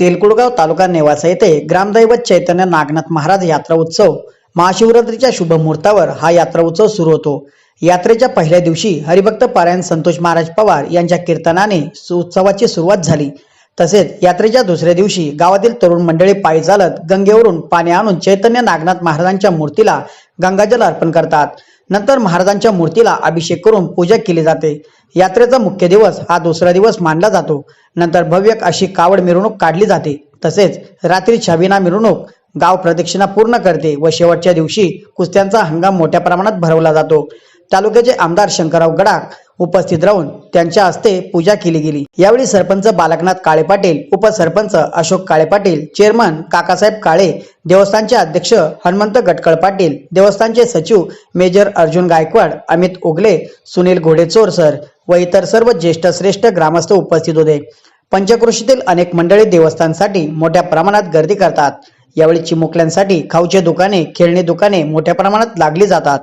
तेलकुडगाव तालुका नेवासा येथे ग्रामदैवत चैतन्य नागनाथ महाराज यात्रा उत्सव महाशिवरात्रीच्या शुभ मुहूर्तावर हा यात्रा उत्सव सुरू होतो. यात्रेच्या पहिल्या दिवशी हरिभक्त पारायण संतोष महाराज पवार यांच्या कीर्तनाने सु- उत्सवाची सुरुवात झाली. तसेच यात्रेच्या दुसऱ्या दिवशी गावातील तरुण मंडळी पायी चालत गंगेवरून पाणी आणून चैतन्य नागनाथ महाराजांच्या मूर्तीला गंगाजल अर्पण करतात. नंतर महाराजांच्या मूर्तीला अभिषेक करून पूजा केली जाते. यात्रेचा मुख्य दिवस हा दुसरा दिवस मानला जातो. नंतर भव्य अशी कावड मिरवणूक काढली जाते. तसेच रात्री छबिना मिरवणूक गाव प्रदक्षिणा पूर्ण करते व शेवटच्या दिवशी कुस्त्यांचा हंगाम मोठ्या प्रमाणात भरवला जातो. तालुक्याचे आमदार शंकरराव गडाख उपस्थित राहून त्यांच्या हस्ते पूजा केली गेली. यावेळी सरपंच बालकनाथ काळे पाटील उपसरपंच अशोक काळे पाटील चेअरमन काकासाहेब काळे देवस्थानचे अध्यक्ष हनुमंत गटकळ पाटील देवस्थानचे सचिव मेजर अर्जुन गायकवाड अमित ओगले सुनील घोडेचोर सर व इतर सर्व ज्येष्ठ श्रेष्ठ ग्रामस्थ उपस्थित होते. पंचक्रोशीतील अनेक मंडळी देवस्थानसाठी मोठ्या प्रमाणात गर्दी करतात. यावेळी चिमुकल्यांसाठी खाऊचे दुकाने खेळणी दुकाने मोठ्या प्रमाणात लागली जातात.